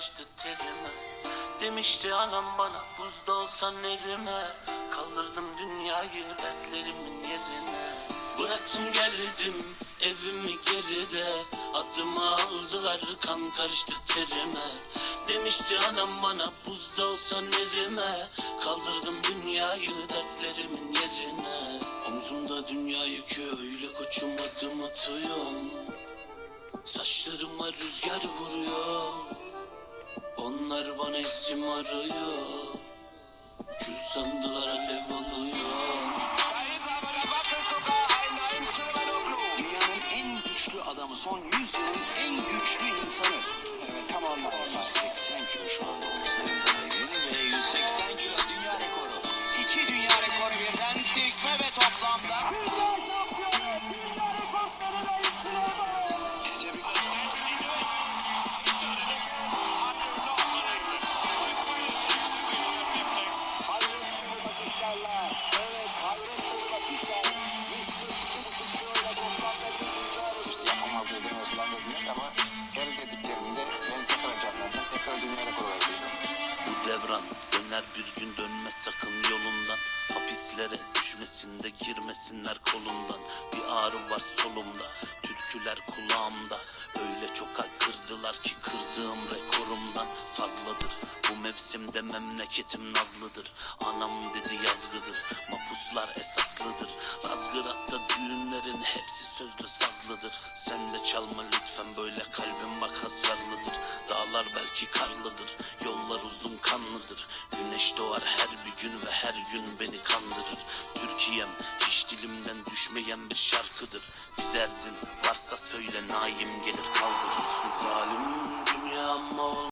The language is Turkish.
karıştı terime Demişti anam bana buzda olsan elime. Kaldırdım dünyayı dertlerimin yerine. Bıraktım geldim evimi geride. Adımı aldılar kan karıştı terime. Demişti anam bana buzda olsan elime. Kaldırdım dünyayı dertlerimin yerine. Omzumda dünya yükü öyle koçum adım atıyorum. Saçlarıma rüzgar vuruyor Onlar bana isim arıyor Kül sandılar alev alıyor Dünyanın en güçlü adamı, son 100 yılın en güçlü insanı. Evet, tam anlamda. 180 kilo şu anda omuzlarında ve 180 ama her dediklerinde ben tekrar canlandım. Tekrar dünya rekorları duydum. Bu devran döner bir gün dönmez sakın yolundan. Hapislere düşmesin de girmesinler kolundan. Bir ağrı var solumda türküler kulağımda. Öyle çok kırdılar ki kırdığım rekorumdan fazladır. Bu mevsimde memleketim nazlıdır. Anam dedi yazgıdır Mapuslar esaslıdır. Razgırat'ta düğünlerin hepsi sözlü sazlıdır. Sen de çalma lütfen böyle kalbim bak hasarlıdır Dağlar belki karlıdır. Yollar uzun kanlıdır. Güneş doğar her bir gün ve her gün beni kandırır. Türkiye'm hiç dilimden düşmeyen bir şarkıdır. Bir derdin varsa söyle naim gelir kaldırır. Zalim dünya ama